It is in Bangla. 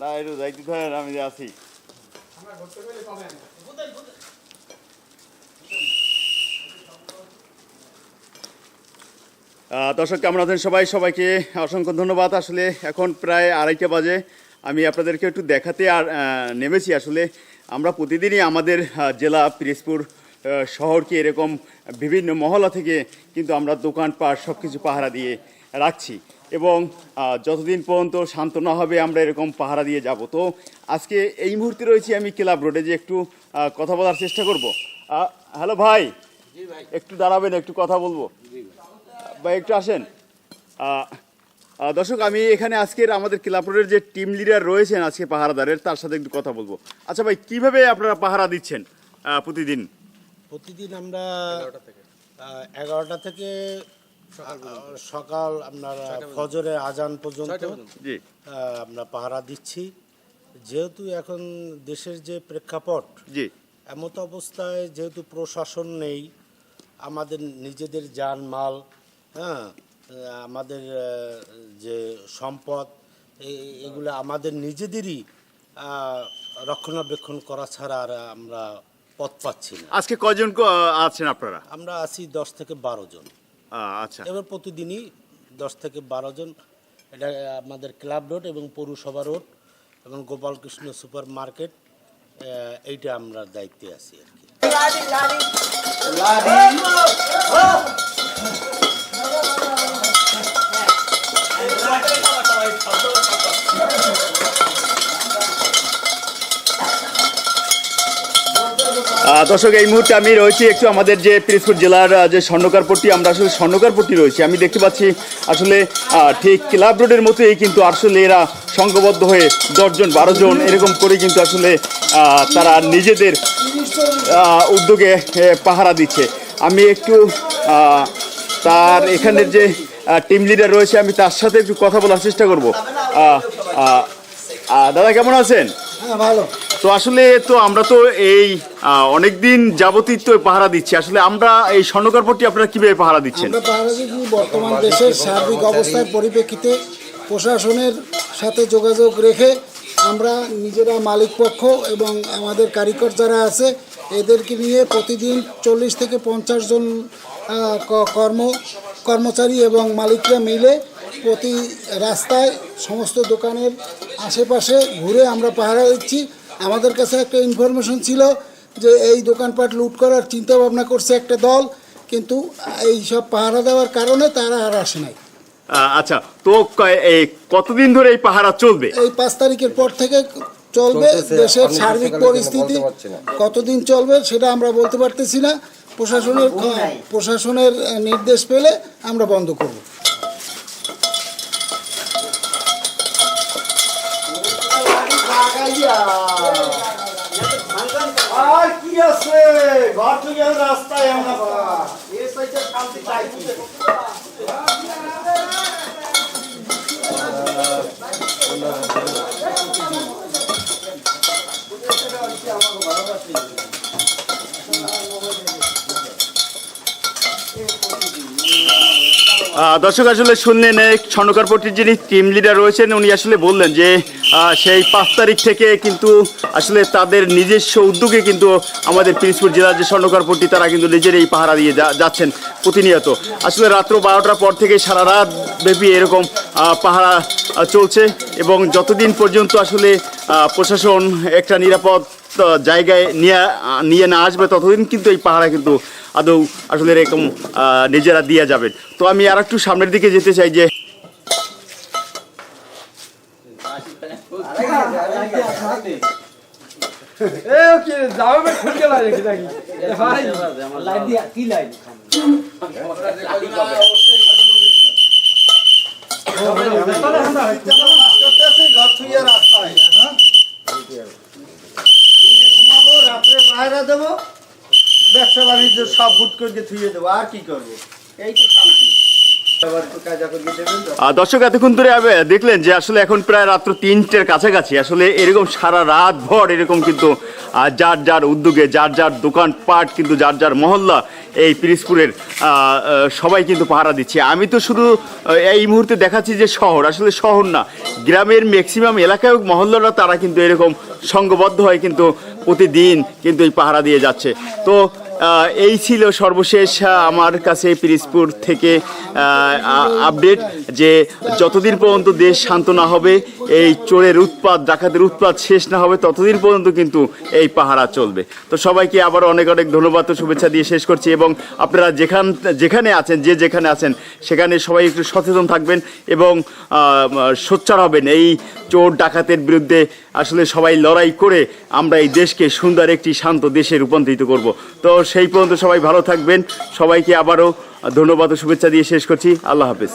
না একটু যাইতে ধরেন আমি যে আছি দর্শক কেমন আছেন সবাই? সবাইকে অসংখ্য ধন্যবাদ। আসলে এখন প্রায় আড়াইটা বাজে। আমি আপনাদেরকে একটু দেখাতে আর নেমেছি। আসলে আমরা প্রতিদিনই আমাদের জেলা পিরিজপুর আহ, শহরকে এরকম বিভিন্ন মহলা থেকে কিন্তু আমরা দোকানপাট সব কিছু পাহারা দিয়ে রাখছি। এবং যতদিন পর্যন্ত শান্ত না হবে আমরা এরকম পাহারা দিয়ে যাব। তো আজকে এই মুহূর্তে রয়েছি আমি ক্লাব রোডে যে একটু কথা বলার চেষ্টা করব। হ্যালো ভাই। একটু দাঁড়াবেন একটু কথা বলব। ভাই। একটু আসেন। দর্শক আমি এখানে আজকের আমাদের ক্লাব রোডের যে টিম লিডার রয়েছেন আজকে পাহারাদারের তার সাথে একটু কথা বলব। আচ্ছা ভাই কীভাবে আপনারা পাহারা দিচ্ছেন প্রতিদিন? প্রতিদিন আমরা এগারোটা থেকে। সকাল আপনার ফজরে আজান পর্যন্ত আমরা পাহারা দিচ্ছি। যেহেতু এখন দেশের যে প্রেক্ষাপট জি। এমত অবস্থায় যেহেতু প্রশাসন নেই আমাদের নিজেদের যান মাল হ্যাঁ আমাদের যে সম্পদ এ- এগুলো আমাদের নিজেদেরই রক্ষণাবেক্ষণ করা ছাড়া আর আমরা পথ পাচ্ছি না। আজকে কয়জন আছেন আপনারা? আমরা আছি দশ থেকে বারো জন। আচ্ছা। এবার প্রতিদিনই দশ থেকে বারো জন। এটা আমাদের ক্লাব রোড এবং পৌরসভা রোড এবং গোপালকৃষ্ণ সুপার মার্কেট এইটা আমরা দায়িত্বে আছি আর কি। আহ, দর্শক, এই মুহূর্তে আমি রয়েছি একটু আমাদের যে পিরিজপুর জেলার যে স্বর্ণকারপট্টি, আমরা আসলে স্বর্ণকারপট্টি রয়েছি। আমি দেখতে পাচ্ছি আসলে ঠিক ক্লাব রোডের মতোই কিন্তু আসলে এরা সংঘবদ্ধ হয়ে দশজন, বারো জন এরকম করে কিন্তু আসলে তারা নিজেদের উদ্যোগে পাহারা দিচ্ছে। আমি একটু তার এখানের যে টিম লিডার রয়েছে, আমি তার সাথে একটু কথা বলার চেষ্টা করব। দাদা, কেমন আছেন? হ্যাঁ ভালো। তো আসলে তো আমরা তো এই অনেক দিন যাবতীয় তো পাহারা দিচ্ছি। আসলে আমরা এই স্বর্ণকারপট্টি আপনারা কীভাবে পাহারা দিচ্ছেন? পাহারা দিচ্ছি বর্তমান দেশের সার্বিক অবস্থার পরিপ্রেক্ষিতে। প্রশাসনের সাথে যোগাযোগ রেখে আমরা নিজেরা মালিক পক্ষ এবং আমাদের কারিগর যারা আছে, এদেরকে নিয়ে প্রতিদিন চল্লিশ থেকে পঞ্চাশ জন কর্ম, কর্মচারী এবং মালিকরা মিলে প্রতি রাস্তায় সমস্ত দোকানের আশেপাশে ঘুরে আমরা পাহারা দিচ্ছি। আমাদের কাছে একটা ইনফরমেশন ছিল যে এই দোকানপাট লুট করার চিন্তা ভাবনা করছে একটা দল কিন্তু এই সব পাহারা দেওয়ার কারণে তারা আর আসে নাই। আচ্ছা তো এই কতদিন ধরে এই পাহারা চলবে? এই পাঁচ তারিখের পর থেকে চলবে দেশের সার্বিক পরিস্থিতি কতদিন চলবে সেটা আমরা বলতে পারতেছি না। প্রশাসনের প্রশাসনের নির্দেশ পেলে আমরা বন্ধ করব। আর কি আছে? ঘর থেকে রাস্তায় আমরা। এই সাইডে শান্তি দর্শক, আসলে শুনলেন, এই স্বর্ণকারপট্টির যিনি টিম লিডার রয়েছেন, উনি আসলে বললেন যে সেই পাঁচ তারিখ থেকে কিন্তু আসলে তাদের নিজস্ব উদ্যোগে কিন্তু আমাদের পিরিজপুর জেলার যে স্বর্ণকারপট্টি, তারা কিন্তু নিজের এই পাহারা দিয়ে যাচ্ছেন প্রতিনিয়ত। আসলে রাত্র বারোটার পর থেকে সারা রাত ব্যাপী এরকম পাহারা চলছে এবং যতদিন পর্যন্ত আসলে প্রশাসন একটা নিরাপদ জায়গায় নিয়ে নিয়ে না আসবে, ততদিন কিন্তু এই পাহারা কিন্তু আদৌ আসলে এরকম নিজেরা দিয়ে যাবেন। তো আমি আর একটু সামনের দিকে যেতে চাই যে ঘর থুইয়া রাস্তায় হ্যাঁ? রাত্রে বাইরে দেবো। ব্যবসা বাণিজ্য সব বুট করে থুয়ে দেবো আর কি করব? এই তো শান্তি। দর্শক এতক্ষণ ধরে দেখলেন যে আসলে এখন প্রায় রাত্র তিনটের কাছাকাছি। আসলে এরকম সারা রাত ভর এরকম কিন্তু যার যার উদ্যোগে যার যার দোকানপাট কিন্তু যার যার মহল্লা এই আহ, সবাই কিন্তু পাহারা দিচ্ছে। আমি তো শুধু এই মুহূর্তে দেখাচ্ছি যে শহর। আসলে শহর না গ্রামের ম্যাক্সিমাম এলাকায় মহল্লারা তারা কিন্তু এরকম সংঘবদ্ধ হয় কিন্তু প্রতিদিন কিন্তু এই পাহারা দিয়ে যাচ্ছে। তো এই ছিল সর্বশেষ আমার কাছে পিরিজপুর থেকে আপডেট যে যতদিন পর্যন্ত দেশ শান্ত না হবে, এই চোরের উৎপাত, ডাকাতের উৎপাত শেষ না হবে, ততদিন পর্যন্ত কিন্তু এই পাহারা চলবে। তো সবাইকে আবার অনেক অনেক ধন্যবাদ ও শুভেচ্ছা দিয়ে শেষ করছি এবং আপনারা যেখান, যেখানে আছেন, যে যেখানে আছেন, সেখানে সবাই একটু সচেতন থাকবেন এবং সোচ্চার হবেন। এই চোর, ডাকাতের বিরুদ্ধে আসলে সবাই লড়াই করে আমরা এই দেশকে সুন্দর একটি শান্ত দেশে রূপান্তরিত করব। তো সেই পর্যন্ত সবাই ভালো থাকবেন। সবাইকে আবারও ধন্যবাদ ও শুভেচ্ছা দিয়ে শেষ করছি। আল্লাহ হাফেজ।